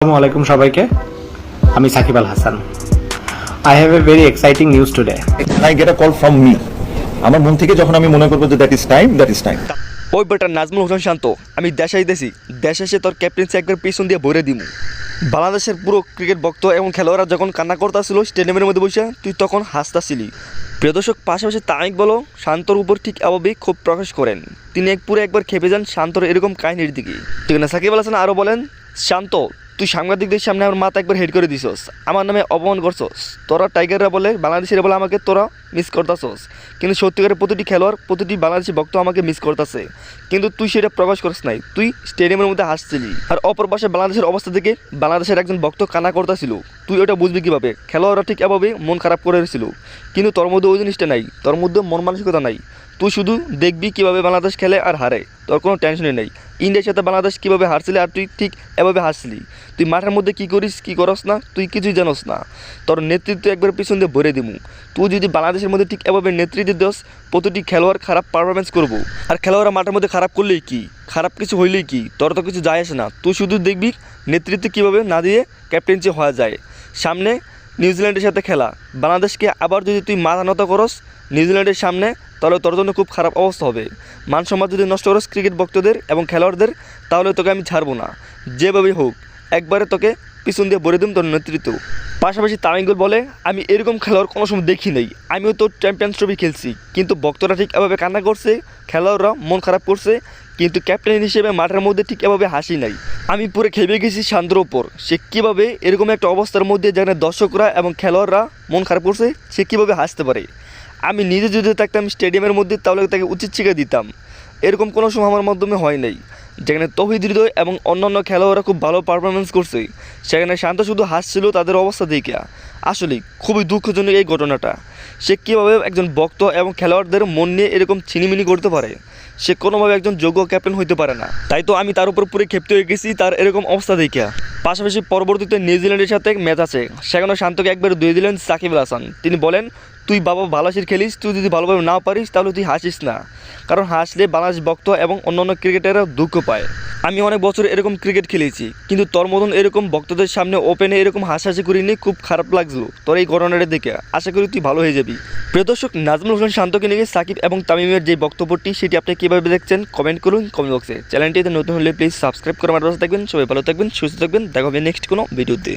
আসসালামু আলাইকুম সবাইকে। আমি Sakib Al Hasan. I have a very exciting news today I get a call from me আমার মন থেকে যখন আমি মনে করব যে that is time that is time ওই বেটা নাজমুল হোসেন শান্ত আমি দেশে আইতেছি। দেশে এসে তোর ক্যাপ্টেন্সি একবার পিছন দিয়ে ভরে দিমু। বাংলাদেশের পুরো ক্রিকেট ভক্ত এবং খেলোয়াড়রা যখন কান্না করতেছিল স্টেডিয়ামের মধ্যে বসে তুই তখন হাসতাছিলি। প্রিয় দর্শক পাশাপাশি তামিক বলো শান্তর উপর ঠিক এভাবেই ক্ষোভ প্রকাশ করেন। তিনি এক পুরো একবার খেপে যান শান্তর এরকম কাহিনীর দিকে। ঠিক না সাকিব আল হাসান আরও বলেন শান্ত তুই সাংবাদিকদের সামনে আমার মাথা একবার হেড করে দিছস। আমার নামে অপমান করছস। তোরা টাইগাররা বলে, বাংলাদেশের বলে আমাকে তোরা মিস করতাছস। কিন্তু সত্যিকারের প্রতিটি খেলোয়াড়, প্রতিটি বাংলাদেশি ভক্ত আমাকে মিস করতেছে। কিন্তু তুই সেটা প্রকাশ করিস নাই। তুই স্টেডিয়ামের মধ্যে হাসছিলি। আর অপর পাশে বাংলাদেশের অবস্থা থেকে বাংলাদেশের একজন ভক্ত কানা করতেছিল। তুই ওটা বুঝবি কীভাবে? খেলোয়াড়রা ঠিক এভাবে মন খারাপ করে রেছিল কিন্তু তোর মধ্যে ওই জিনিসটা নাই। তোর মধ্যে মন মানসিকতা নাই। তুই শুধু দেখবি কীভাবে বাংলাদেশ খেলে আর হারে। তোর কোনো টেনশনই নেই। ইন্ডিয়ার সাথে বাংলাদেশ কীভাবে হারছিলি আর তুই ঠিক এভাবে হারছিলি? তুই মাঠের মধ্যে কী করিস, কী করস না, তুই কিছুই জানোস না। তোর নেতৃত্ব একবার পিছন দিয়ে ভরে দিমু। তুই যদি বাংলাদেশের মধ্যে ঠিক এভাবে নেতৃত্ব দিস, প্রতিটি খেলোয়াড় খারাপ পারফরমেন্স করব। আর খেলোয়াড়রা মাঠের মধ্যে খারাপ করলেই কি? খারাপ কিছু হইলেই কি? তোর তো কিছু যায় আসে না। তুই শুধু দেখবি নেতৃত্ব কীভাবে না দিয়ে ক্যাপ্টেন্সি হওয়া যায়। সামনে নিউজিল্যান্ডের সাথে খেলা। বাংলাদেশকে আবার যদি তুই মাথা নত করস, নিউজিল্যান্ডের সামনে, তাহলে তোর জন্য খুব খারাপ অবস্থা হবে। মান সম্মান যদি নষ্ট করস ক্রিকেট ভক্তদের এবং খেলোয়াড়দের, তাহলে তোকে আমি ছাড়বো না। যেভাবেই হোক, একবারে তোকে পিছন দিয়ে ভরে দিম তোর নেতৃত্ব। পাশাপাশি তামিঙ্গুল বলে, আমি এরকম খেলোয়াড় কোনো সময় দেখি নাই। আমিও তো চ্যাম্পিয়ন্স ট্রফি খেলছি, কিন্তু ভক্তরা ঠিক এভাবে কান্না করছে, খেলোয়াড়রা মন খারাপ করছে কিন্তু ক্যাপ্টেন হিসেবে মাঠের মধ্যে ঠিক এভাবে হাসি নাই। আমি পুরো খেপে গেছি শান্তর ওপর সে কীভাবে এরকম একটা অবস্থার মধ্যে যেখানে দর্শকরা এবং খেলোয়াড়রা মন খারাপ করছে, সে কীভাবে হাসতে পারে? আমি নিজে যদি থাকতাম স্টেডিয়ামের মধ্যে, তাহলে তাকে উচিত শিক্ষা দিতাম। এরকম কোনো সময় আমার মাধ্যমে হয় নাই। যেখানে তহিদ হৃদয় এবং অন্যান্য খেলোয়াড়রা খুব ভালো পারফরমেন্স করছে। সেখানে শান্ত শুধু হাসছিল, তাদের অবস্থা দেখে। আসলে খুবই দুঃখজনক এই ঘটনাটা। সে কীভাবে একজন ভক্ত এবং খেলোয়াড়দের মন নিয়ে এরকম ছিনিমিনি করতে পারে? সে কোনোভাবে একজন যোগ্য ক্যাপ্টেন হইতে পারে না। তাই তো আমি তার উপর পুরো ক্ষেপ্ত হয়ে গেছি, তার এরকম অবস্থা দেখে। পাশাপাশি পরবর্তীতে নিউজিল্যান্ডের সাথে ম্যাচ আছে। সেখানে শান্তকে একবার দুই দিলেন সাকিব হাসান। তিনি বলেন, তুই বাবা ভালোবাসির খেলিস, তুই যদি ভালোভাবে না পারিস, তাহলে তুই হাসিস না। কারণ হাসলে বাংলাদেশ ভক্ত এবং অন্যান্য ক্রিকেটাররা দুঃখ পায়। আমি অনেক বছর এরকম ক্রিকেট খেলেছি, কিন্তু তোর মতন এরকম ভক্তদের সামনে ওপেনে এরকম হাসাহাসি করিনি খুব খারাপ লাগছিল তোর এই ঘটনাটা দেখে। আশা করি তুই ভালো হয়ে যাবি। প্রিয় দর্শক, নাজমুল হোসেন শান্তকে নিয়ে সাকিব এবং তামিমের যে বক্তব্যটি, সেটি আপনি কীভাবে দেখছেন কমেন্ট করুন কমেন্ট বক্সে চ্যানেলটিতে নতুন হলে প্লিজ সাবস্ক্রাইব করে আমার পাশে থাকবেন। সবাই ভালো থাকবেন, সুস্থ থাকবেন। দেখা হবে নেক্সট কোনো ভিডিওতে।